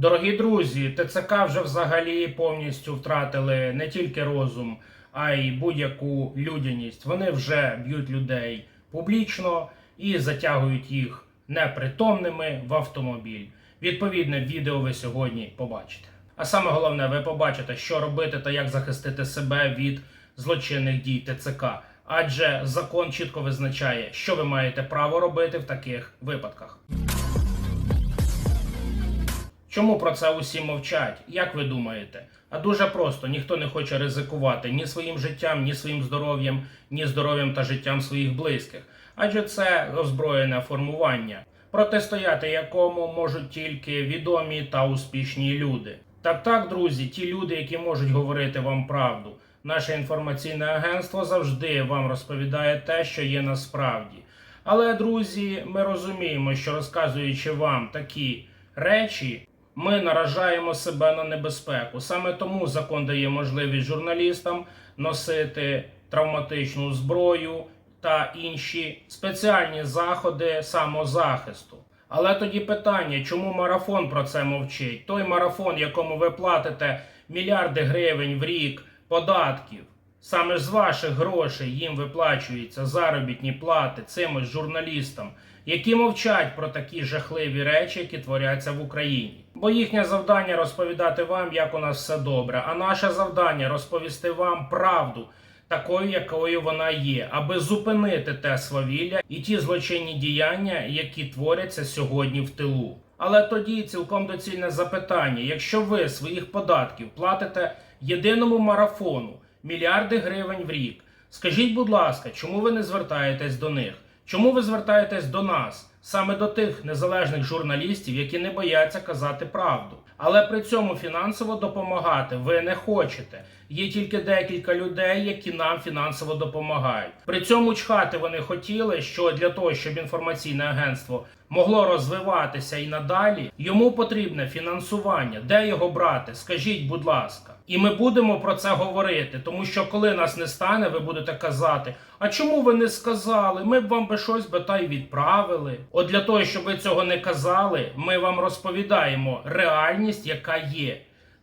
Дорогі друзі, ТЦК вже взагалі повністю втратили не тільки розум, а й будь-яку людяність. Вони вже б'ють людей публічно і затягують їх непритомними в автомобіль. Відповідне відео ви сьогодні побачите. А саме головне, ви побачите, що робити та як захистити себе від злочинних дій ТЦК. Адже закон чітко визначає, що ви маєте право робити в таких випадках. Чому про це усі мовчать? Як ви думаєте? А дуже просто ніхто не хоче ризикувати ні своїм життям, ні своїм здоров'ям, ні здоров'ям та життям своїх близьких. Адже це озброєне формування, протистояти якому можуть тільки відомі та успішні люди. Так, так, друзі, ті люди, які можуть говорити вам правду. Наше інформаційне агентство завжди вам розповідає те, що є насправді. Але, друзі, ми розуміємо, що розказуючи вам такі речі, ми наражаємо себе на небезпеку. Саме тому закон дає можливість журналістам носити травматичну зброю та інші спеціальні заходи самозахисту. Але тоді питання, чому марафон про це мовчить? Той марафон, якому ви платите мільярди гривень в рік податків, саме з ваших грошей їм виплачуються заробітні плати цим журналістам, які мовчать про такі жахливі речі, які творяться в Україні. Бо їхнє завдання розповідати вам, як у нас все добре, а наше завдання розповісти вам правду. Такою, якою вона є, аби зупинити те свавілля і ті злочинні діяння, які творяться сьогодні в тилу. Але тоді цілком доцільне запитання: якщо ви своїх податків платите єдиному марафону мільярди гривень в рік, скажіть, будь ласка, чому ви не звертаєтесь до них? Чому ви звертаєтесь до нас, саме до тих незалежних журналістів, які не бояться казати правду? Але при цьому фінансово допомагати ви не хочете. Є тільки декілька людей, які нам фінансово допомагають. При цьому чхати вони хотіли, що для того, щоб інформаційне агентство могло розвиватися і надалі, йому потрібне фінансування. Де його брати? Скажіть, будь ласка. І ми будемо про це говорити, тому що коли нас не стане, ви будете казати: а чому ви не сказали? Ми б вам би щось би та й відправили. От для того, щоб ви цього не казали, ми вам розповідаємо реальність, яка є.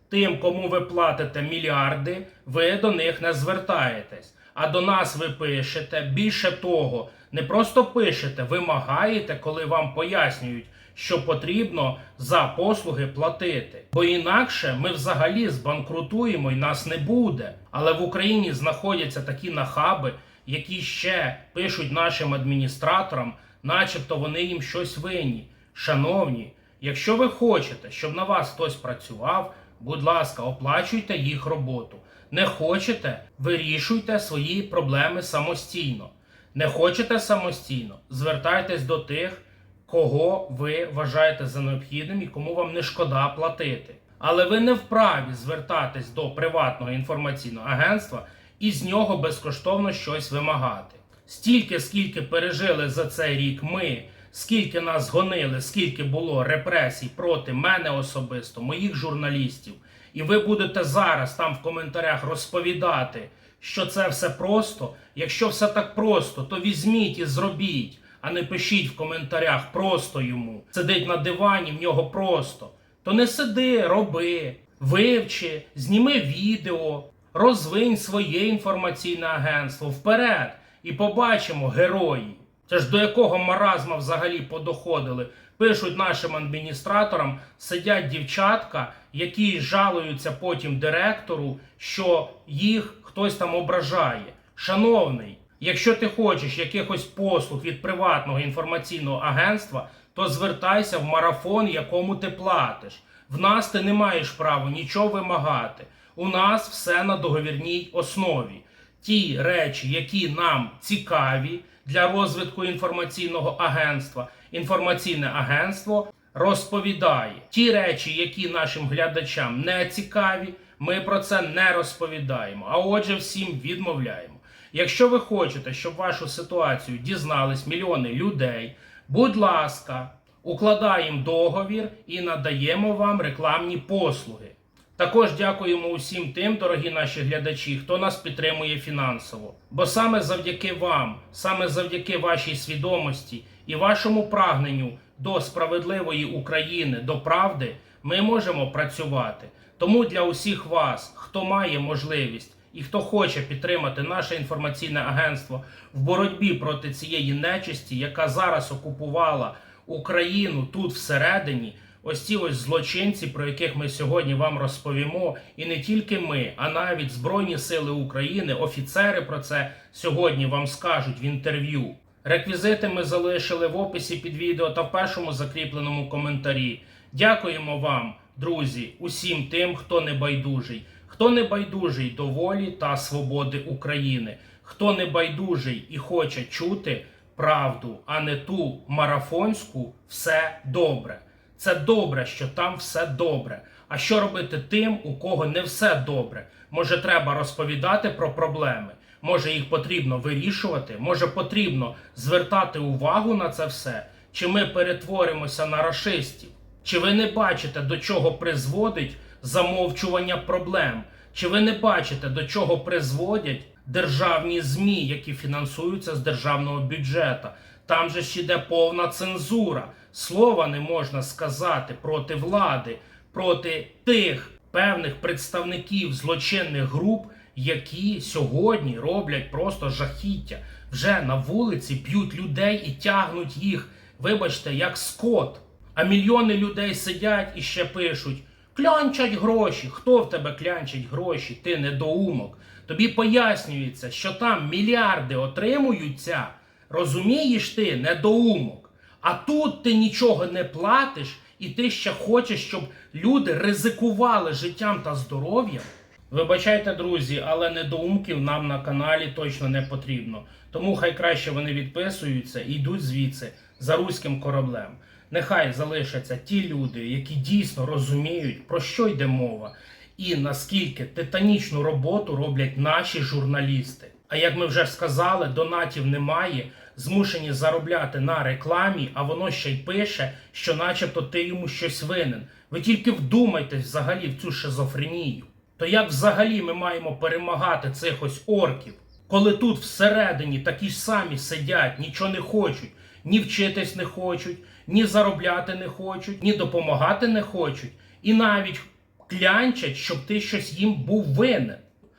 Тим, кому ви платите мільярди, ви до них не звертаєтесь. А до нас ви пишете. Більше того, не просто пишете, вимагаєте, коли вам пояснюють, що потрібно за послуги платити. Бо інакше ми взагалі збанкрутуємо і нас не буде. Але в Україні знаходяться такі нахаби, які ще пишуть нашим адміністраторам, начебто вони їм щось винні. Шановні, якщо ви хочете, щоб на вас хтось працював, будь ласка, оплачуйте їх роботу. Не хочете, вирішуйте свої проблеми самостійно. Не хочете самостійно, звертайтесь до тих, кого ви вважаєте за необхідним і кому вам не шкода платити. Але ви не вправі звертатись до приватного інформаційного агентства і з нього безкоштовно щось вимагати. Стільки, скільки пережили за цей рік ми, скільки нас гонили, скільки було репресій проти мене особисто, моїх журналістів, і ви будете зараз там в коментарях розповідати, що це все просто. Якщо все так просто, то візьміть і зробіть, а не пишіть в коментарях просто йому. Сидить на дивані, в нього просто. То не сиди, роби, вивчи, зніми відео, розвинь своє інформаційне агентство вперед і побачимо герої. Це ж до якого маразма взагалі подоходили. Пишуть нашим адміністраторам, сидять дівчатка, які жалуються потім директору, що їх хтось там ображає. Шановний, якщо ти хочеш якихось послуг від приватного інформаційного агентства, то звертайся в марафон, якому ти платиш. В нас ти не маєш права нічого вимагати. У нас все на договірній основі. Ті речі, які нам цікаві для розвитку інформаційного агентства, інформаційне агентство розповідає. Ті речі, які нашим глядачам не цікаві, ми про це не розповідаємо. А отже, всім відмовляємо. Якщо ви хочете, щоб вашу ситуацію дізнались мільйони людей, будь ласка, укладаємо договір і надаємо вам рекламні послуги. Також дякуємо усім тим, дорогі наші глядачі, хто нас підтримує фінансово. Бо саме завдяки вам, саме завдяки вашій свідомості і вашому прагненню до справедливої України, до правди, ми можемо працювати. Тому для усіх вас, хто має можливість і хто хоче підтримати наше інформаційне агентство в боротьбі проти цієї нечисті, яка зараз окупувала Україну тут всередині. Ось ці ось злочинці, про яких ми сьогодні вам розповімо, і не тільки ми, а навіть Збройні Сили України, офіцери про це сьогодні вам скажуть в інтерв'ю. Реквізити ми залишили в описі під відео та в першому закріпленому коментарі. Дякуємо вам, друзі, усім тим, хто не байдужий, хто не байдужий до волі та свободи України, хто не байдужий і хоче чути правду, а не ту марафонську все добре. Це добре, що там все добре. А що робити тим, у кого не все добре? Може, треба розповідати про проблеми? Може, їх потрібно вирішувати? Може, потрібно звертати увагу на це все? Чи ми перетворимося на рашистів? Чи ви не бачите, до чого призводить замовчування проблем? Чи ви не бачите, до чого призводять державні ЗМІ, які фінансуються з державного бюджету? Там же ж іде повна цензура. Слова не можна сказати проти влади, проти тих певних представників злочинних груп, які сьогодні роблять просто жахіття. Вже на вулиці б'ють людей і тягнуть їх, вибачте, як скот. А мільйони людей сидять і ще пишуть: клянчать гроші. Хто в тебе клянчить гроші? Ти недоумок. Тобі пояснюється, що там мільярди отримуються. Розумієш ти, недоумок. А тут ти нічого не платиш, і ти ще хочеш, щоб люди ризикували життям та здоров'ям. Вибачайте, друзі, але недоумків нам на каналі точно не потрібно. Тому хай краще вони відписуються і йдуть звідси за руським кораблем. Нехай залишаться ті люди, які дійсно розуміють, про що йде мова, і наскільки титанічну роботу роблять наші журналісти. А як ми вже сказали, донатів немає, змушені заробляти на рекламі, а воно ще й пише, що начебто ти йому щось винен. Ви тільки вдумайтесь взагалі в цю шизофренію. То як взагалі ми маємо перемагати цих ось орків, коли тут всередині такі ж самі сидять, нічого не хочуть, ні вчитись не хочуть, ні заробляти не хочуть, ні допомагати не хочуть, і навіть клянчать, щоб ти щось їм був винен.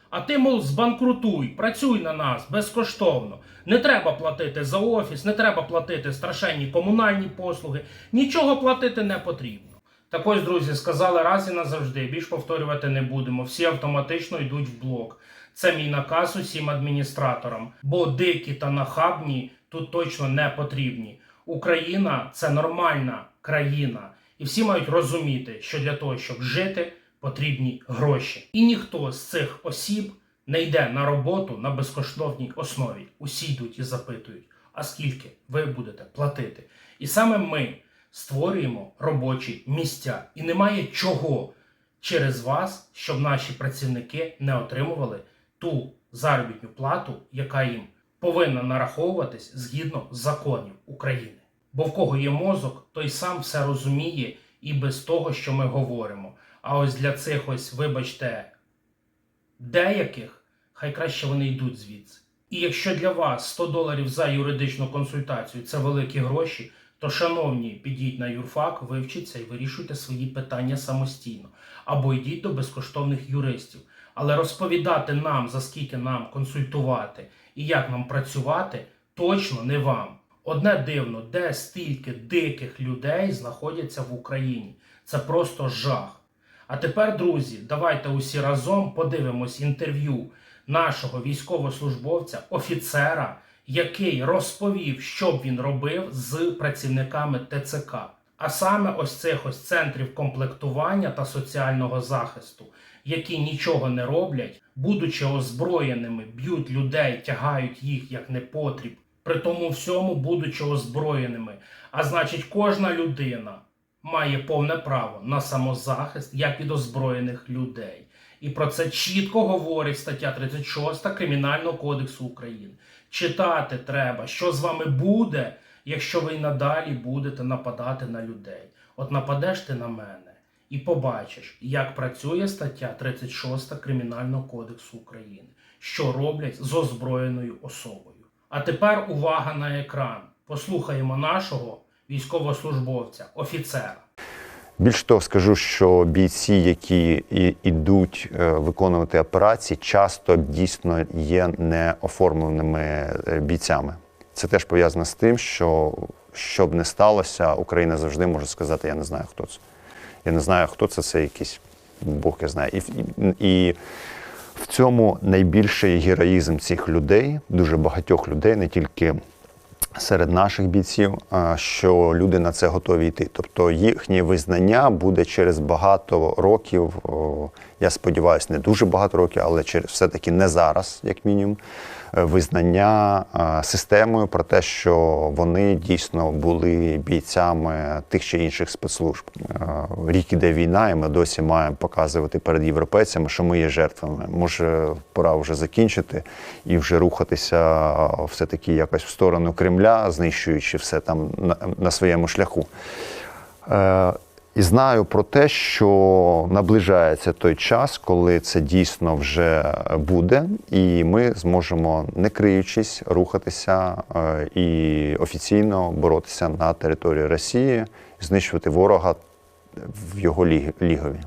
А ти, мов, збанкрутуй, працюй на нас безкоштовно. Не треба платити за офіс, не треба платити страшенні комунальні послуги, нічого платити не потрібно. Так ось, друзі, сказали раз і назавжди, більш повторювати не будемо. Всі автоматично йдуть в блок. Це мій наказ усім адміністраторам, бо дикі та нахабні тут точно не потрібні. Україна це нормальна країна, і всі мають розуміти, що для того, щоб жити, потрібні гроші. І ніхто з цих осіб не йде на роботу на безкоштовній основі. Усі йдуть і запитують, а скільки ви будете платити? І саме ми створюємо робочі місця, і немає чого через вас, щоб наші працівники не отримували ту заробітну плату, яка їм повинна нараховуватись згідно законів України. Бо в кого є мозок, той сам все розуміє і без того, що ми говоримо. А ось для цих ось, вибачте, деяких, хай краще вони йдуть звідси. І якщо для вас 100 доларів за юридичну консультацію це великі гроші, то, шановні, підіть на юрфак, вивчіться і вирішуйте свої питання самостійно. Або йдіть до безкоштовних юристів. Але розповідати нам, за скільки нам консультувати і як нам працювати, точно не вам. Одне дивно, де стільки диких людей знаходяться в Україні. Це просто жах. А тепер, друзі, давайте усі разом подивимось інтерв'ю нашого військовослужбовця, офіцера, який розповів, що б він робив з працівниками ТЦК. А саме ось цих ось центрів комплектування та соціального захисту, які нічого не роблять, будучи озброєними, б'ють людей, тягають їх як непотріб, при тому всьому будучи озброєними. А значить, кожна людина має повне право на самозахист як від озброєних людей. І про це чітко говорить стаття 36 Кримінального кодексу України. Читати треба, що з вами буде, якщо ви й надалі будете нападати на людей. От нападеш ти на мене і побачиш, як працює стаття 36 Кримінального кодексу України, що роблять з озброєною особою. А тепер увага на екран. Послухаємо нашого військовослужбовця, офіцера. Більш того, скажу, що бійці, які ідуть е, виконувати операції, часто дійсно є неоформленими е, бійцями. Це теж пов'язано з тим, що що б не сталося, Україна завжди може сказати: Я не знаю, хто це. Я не знаю, хто це, це якийсь Бог я знаю. І, і, і в цьому найбільший героїзм цих людей, дуже багатьох людей, не тільки серед наших бійців, що люди на це готові йти. Тобто їхнє визнання буде через багато років. Я сподіваюся, не дуже багато років, але через все-таки не зараз, як мінімум. Е, Визнання системою про те, що вони дійсно були бійцями тих чи інших спецслужб. Е, Рік іде війна, і ми досі маємо показувати перед європейцями, що ми є жертвами. Може, пора вже закінчити і вже рухатися все-таки якось в сторону Кремля, знищуючи все там на, на своєму шляху. І знаю про те, що наближається той час, коли це дійсно вже буде, і ми зможемо, не криючись, рухатися е, і офіційно боротися на території Росії, знищувати ворога в його ліг- лігові.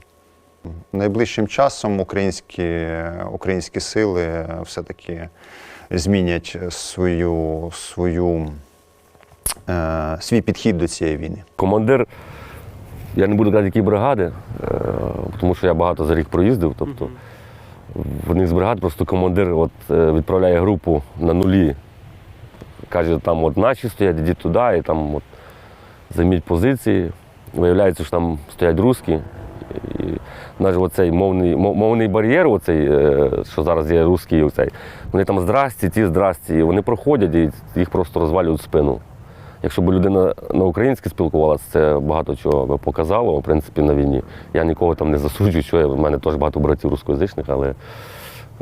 Найближчим часом українські, українські сили все-таки змінять свою, свою, е, свій підхід до цієї війни. Командир, я не буду казати, які бригади, е, тому що я багато за рік проїздив. Тобто в одній з бригад просто командир от, е, відправляє групу на нулі. Каже, там от наші стоять, ідіть туди, і там от, займіть позиції. Виявляється, що там стоять русські. І навіть оцей мовний, мовний бар'єр, оцей, е, що зараз є русський, оцей, вони там здрасті, ті здрасті, і вони проходять і їх просто розвалюють в спину. Якщо б людина на українське спілкувалася, це багато чого би показало, в принципі, на війні. Я нікого там не засуджую, що я, в мене теж багато братів рускоязичних, але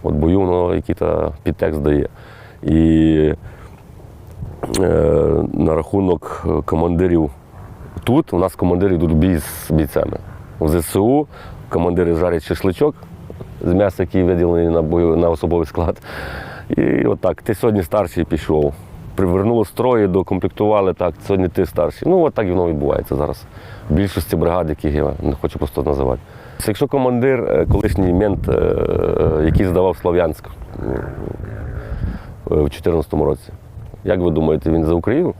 от бою воно який-то підтекст дає. І е, на рахунок командирів тут, у нас командири йдуть в бій з бійцями. В ЗСУ командири жарять шашличок з м'яса, який виділений на, бою, на особовий склад. І отак, ти сьогодні старший пішов. Привернуло строї, докомплектували так, сьогодні ти старший. Ну, от так і воно відбувається зараз. В більшості бригад, яких я не хочу просто називати. Якщо командир, е, колишній мент, е, е, який здавав Слов'янськ в 2014 році, як ви думаєте, він за Україну?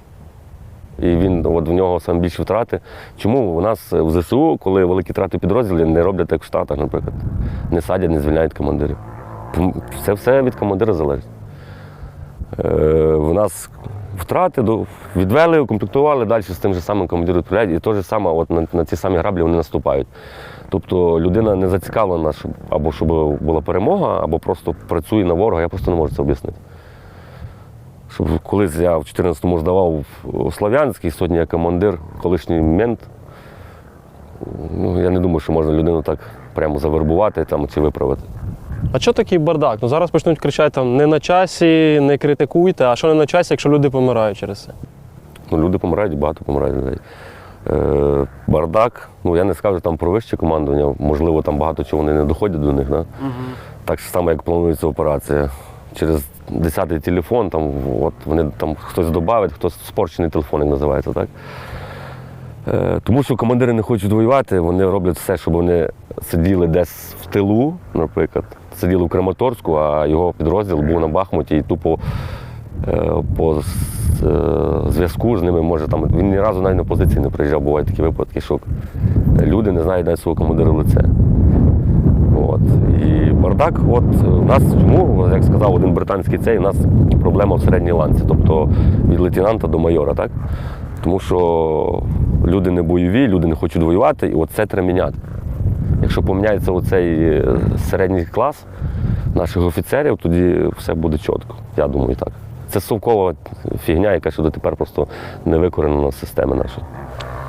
І він от в нього саме більші втрати. Чому у нас в ЗСУ, коли великі втрати підрозділів, не роблять як в Штатах, наприклад, не садять, не звільняють командирів. Це все від командира залежить. Е, в нас втрати відвели, укомплектували, далі з тим же самим командиром відправляють, і те ж саме от на, на ці самі граблі вони наступають. Тому людина не зацікавлена, щоб або щоб була перемога, або просто працює на ворога, я просто не можу це об'яснити. Щоб колись я в 14-му здавав у Слов'янський, сьогодні я командир, колишній мент. Ну, я не думаю, що можна людину так прямо завербувати там, чи виправити. А що такий бардак? Ну зараз почнуть кричати там не на часі, не критикуйте, а що не на часі, якщо люди помирають через це. Ну, люди помирають, багато помирають людей. Е, бардак, ну я не скажу там про вище командування, можливо, там багато чого вони не доходять до них. Да? Так само, як планується операція. Через 10-й телефон, там, от, вони там хтось додавить, хтось спорчений телефон, як називається, так? Е, тому що командири не хочуть воювати, вони роблять все, щоб вони сиділи десь в тилу, наприклад, сиділи в Краматорську, а його підрозділ був на Бахмуті і тупо е, по е, зв'язку з ними може там. Він ні разу навіть на позиції не приїжджав, бувають такі випадки, що люди не знають навіть свого командира в лице. От. І бардак, от у нас чому, як сказав один британський цей, у нас проблема в середній ланці, тобто від лейтенанта до майора, так? Тому що люди не бойові, люди не хочуть воювати, і от це треба міняти. Якщо поміняється оцей е, середній клас наших офіцерів, тоді все буде чітко. Я думаю, так. Це совкова фігня, яка ще дотепер просто не викоренена з системи нашої.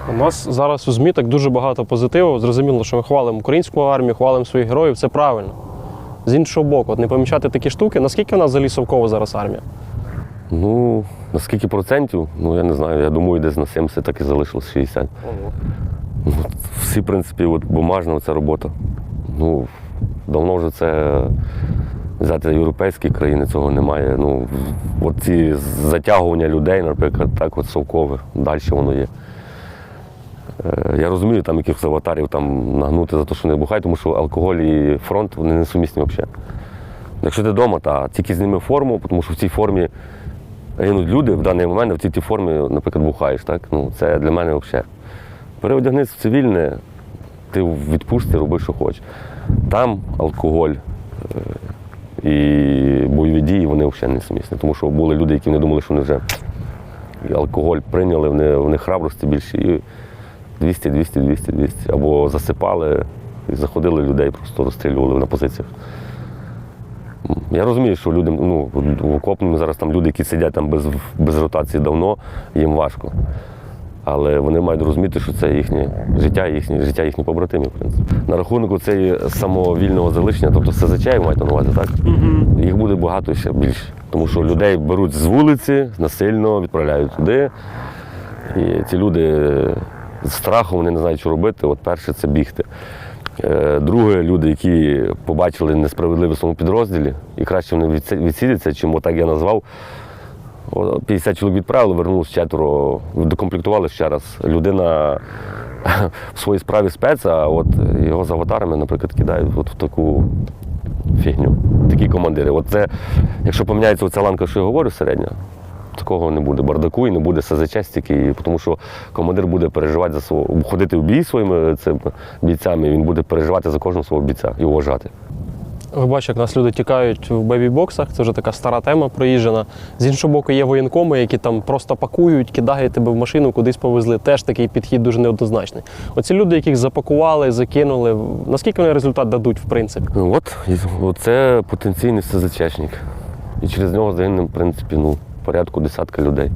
У нас зараз у ЗМІ так дуже багато позитиву. Зрозуміло, що ми хвалимо українську армію, хвалимо своїх героїв, це правильно. З іншого боку, от не помічати такі штуки, наскільки в нас взагалі совкова зараз армія? Ну, на скільки процентів? Ну, я не знаю. Я думаю, десь на 70 так і залишилось 60. Ну, всі, в принципі, от бумажна ця робота. Ну, давно вже це взяти європейські країни, цього немає. Ну, от ці затягування людей, наприклад, так от совкове, далі воно є. Е, Я розумію, там якихось аватарів там нагнути за те, що не бухають, тому що алкоголь і фронт вони не сумісні взагалі. Якщо ти вдома, та тільки зніми форму, тому що в цій формі гинуть люди в даний момент, в цій формі, наприклад, бухаєш. Так? Ну, це для мене взагалі. Переодягнись в цивільне, ти в відпустці роби, що хочеш. Там алкоголь е, і бойові дії вони взагалі не сумісні. Тому що були люди, які не думали, що вони вже алкоголь прийняли, вони, вони храбрості більше. І 200, 200, 200, 200. Або засипали і заходили людей, просто розстрілювали на позиціях. Я розумію, що людям, ну, в окопному зараз там люди, які сидять там без, без ротації давно, їм важко. Але вони мають розуміти, що це їхнє життя, їхнє життя їхніх побратимів, в принципі. На рахунок цієї самовільного залишення, тобто СЗЧ, ви маєте на увазі, так? Їх буде багато ще більше. Тому що людей беруть з вулиці, насильно відправляють туди. І ці люди з страхом вони не знають, що робити. От перше це бігти. Е, Друге, люди, які побачили несправедливість в своєму підрозділі, і краще вони відсі- відсидяться, чим отак я назвав. О, 50 чоловік відправили, вернулось четверо, докомплектували ще раз. Людина в своїй справі спец, а от його з аватарами, наприклад, кидають от в таку фігню. Такі командири. От це, якщо поміняється оця ланка, що я говорю, середня, такого не буде. Бардаку і не буде СЗЧ стільки, тому що командир буде переживати за свого, ходити в бій своїми цими бійцями, він буде переживати за кожного свого бійця і вважати. Ви бачите, як нас люди тікають в бебі-боксах, це вже така стара тема проїжджена. З іншого боку, є воєнкоми, які там просто пакують, кидають тебе в машину, кудись повезли. Теж такий підхід дуже неоднозначний. Оці люди, яких запакували, закинули, наскільки вони результат дадуть, в принципі? Ну, От, це потенційний СЗЧшник. І через нього загине, в принципі, ну, порядку десятка людей,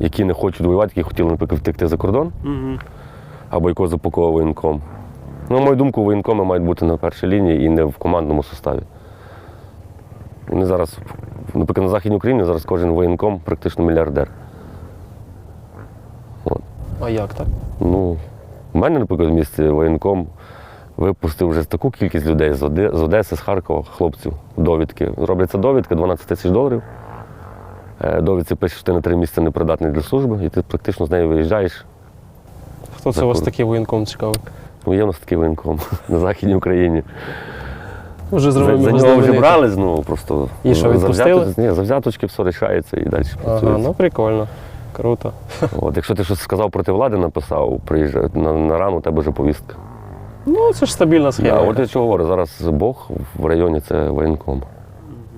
які не хочуть воювати, які хотіли, наприклад, втекти за кордон, або якого запаковував воєнком. На мою думку, воєнкоми мають бути на першій лінії і не в командному составі. Вони зараз, наприклад, на Західній Україні зараз кожен воєнком практично мільярдер. А як так? Ну, у мене, наприклад, в місті воєнком випустив вже таку кількість людей з, Одеси, з Харкова, хлопців, довідки. Робляться довідки 12 тисяч доларів. Е, Довідці пишеш, що ти на три місяці непридатний для служби, і ти практично з нею виїжджаєш. Хто це у вас такий воєнком цікавий? Ну, є в нас такий воєнком на Західній Україні. Вже За, за нього вже брали, ну просто І що, відпустили? взяточ- Ні, за взяточки все рішається і далі Ага, працюється. ну прикольно. Круто. От, якщо ти щось сказав проти влади, написав, приїжджай на, на рану, у тебе вже повістка. Ну, це ж стабільна схема. Да, от я чого говорю, зараз Бог в районі це воєнком.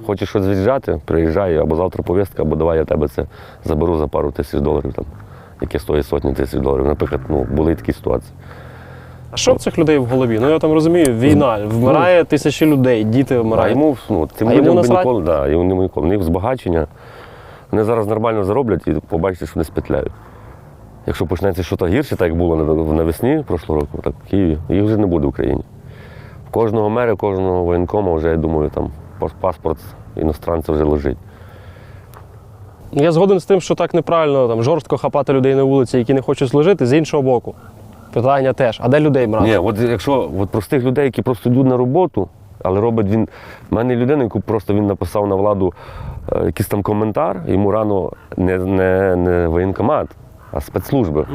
Хочеш щось від'їжджати, приїжджай, або завтра повістка, або давай я тебе це заберу за пару тисяч доларів, там, яке стоїть сотні тисяч доларів. Наприклад, ну, були такі ситуації. А що в цих людей в голові? Ну я там розумію, війна, вмирає тисячі людей, діти А вмирають. йому, ну, цим А йому людям би насрать? ніколи, да, йому ніколи. У них збагачення. Вони зараз нормально зароблять і побачите, що вони спетляють. Якщо почнеться щось гірше, так як було навесні прошлого року, так в Києві, їх вже не буде в Україні. В кожного мера, кожного воєнкома вже, я думаю, там паспорт іностранця вже лежить. Я згоден з тим, що так неправильно там жорстко хапати людей на вулиці, які не хочуть служити, з іншого боку. Питання теж, а де людей брати? Ні, от якщо от простих людей, які просто йдуть на роботу, але робить він. У мене є людина, яку просто він написав на владу е, якийсь там коментар, йому рано не, не, не воєнкомат, а спецслужби.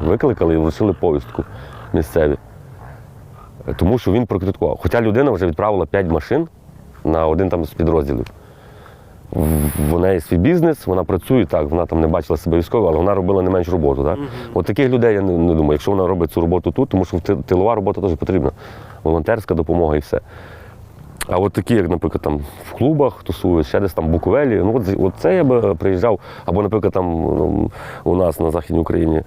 Викликали і вручили повістку місцеві. Е, Тому що він прокритикував. Хоча людина вже відправила 5 машин на один там з підрозділів. В- неї свій бізнес, вона працює, так, вона там не бачила себе військовою, але вона робила не менш роботу. Так? От таких людей я не, не думаю, якщо вона робить цю роботу тут, тому що тилова робота теж потрібна. Волонтерська допомога і все. А от такі, як, наприклад, там в клубах тусують, ще десь там Буковелі, ну от, от це я би приїжджав. Або, наприклад, там ну, у нас на Західній Україні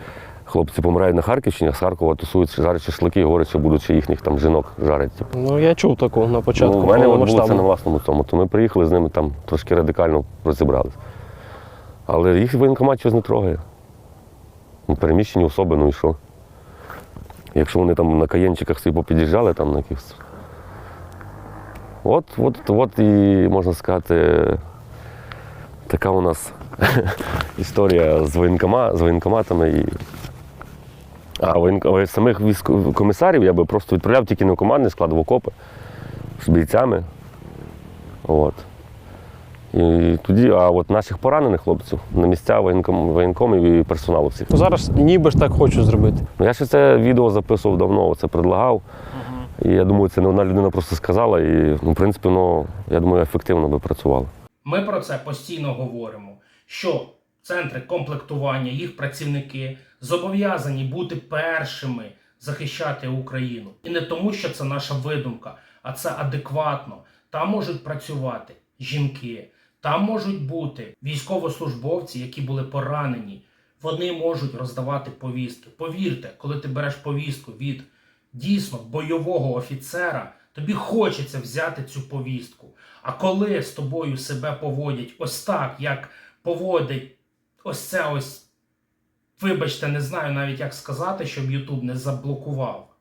хлопці помирають на Харківщині, а з Харкова тусують, жарять шашлики, говорять, що будуть ще їхніх там жінок жарять. Типу. Ну я чув таку на початку. Ну, у мене було це на власному цьому, то ми приїхали з ними там трошки радикально розібралися. Але їх воєнкомат щось не трогає. Ну, Переміщені особи, ну і що? Якщо вони там на каєнчиках собі попід'їжджали, там на якихось. От, от, от і можна сказати, така у нас історія з, воєнкома, з воєнкоматами. І... А воєнко... самих військових комісарів я би просто відправляв тільки не в командний склад, в окопи з бійцями. От. І тоді, а от наших поранених хлопців на місця воєнком, воєнкомів і персоналу всіх. Ну, зараз ніби ж так хочу зробити. Ну, я ще це відео записував давно, це предлагав. І я думаю, це не одна людина просто сказала, і ну, в принципі, ну, я думаю, ефективно би працювало. Ми про це постійно говоримо, що центри комплектування, їх працівники зобов'язані бути першими захищати Україну. І не тому, що це наша видумка, а це адекватно. Там можуть працювати жінки, там можуть бути військовослужбовці, які були поранені. Вони можуть роздавати повістки. Повірте, коли ти береш повістку від дійсно бойового офіцера, тобі хочеться взяти цю повістку. А коли з тобою себе поводять ось так, як поводить ось це ось, вибачте, не знаю навіть як сказати, щоб Ютуб не заблокував.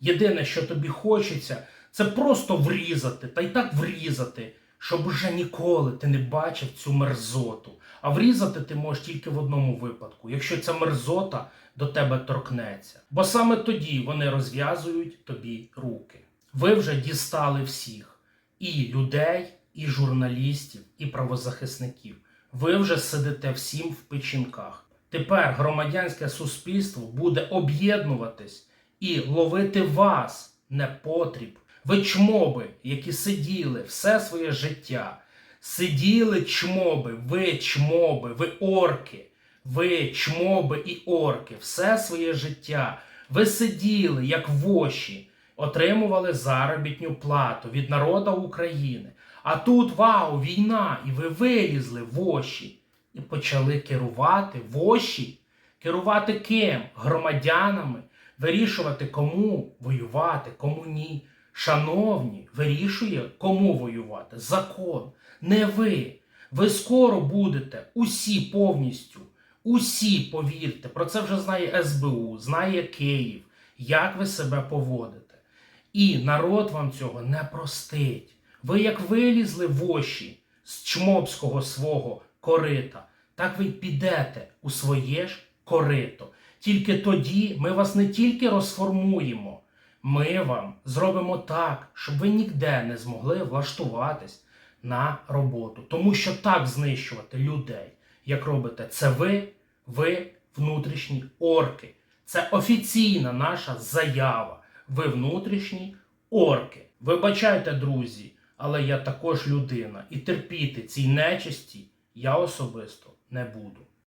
Єдине, що тобі хочеться, це просто врізати, та й так врізати, щоб вже ніколи ти не бачив цю мерзоту. А врізати ти можеш тільки в одному випадку, якщо ця мерзота до тебе торкнеться. Бо саме тоді вони розв'язують тобі руки. Ви вже дістали всіх: і людей, і журналістів, і правозахисників. Ви вже сидите всім в печінках. Тепер громадянське суспільство буде об'єднуватись і ловити вас непотріб. Ви чмоби, які сиділи все своє життя. Сиділи чмоби, ви чмоби, ви орки, ви чмоби і орки, все своє життя. Ви сиділи, як воші, отримували заробітню плату від народу України. А тут вау, війна, і ви вилізли воші і почали керувати воші. Керувати ким? Громадянами, вирішувати, кому воювати, кому ні. Шановні, вирішує, кому воювати. Закон. Не ви. Ви скоро будете усі повністю, усі, повірте, про це вже знає СБУ, знає Київ, як ви себе поводите. І народ вам цього не простить. Ви як вилізли в оші з чмобського свого корита, так ви підете у своє ж корито. Тільки тоді ми вас не тільки розформуємо, ми вам зробимо так, щоб ви ніде не змогли влаштуватись на роботу. Тому що так знищувати людей, як робите це ви, ви внутрішні орки. Це офіційна наша заява. Ви внутрішні орки. Вибачайте, друзі, але я також людина, і терпіти цій нечисті я особисто не буду.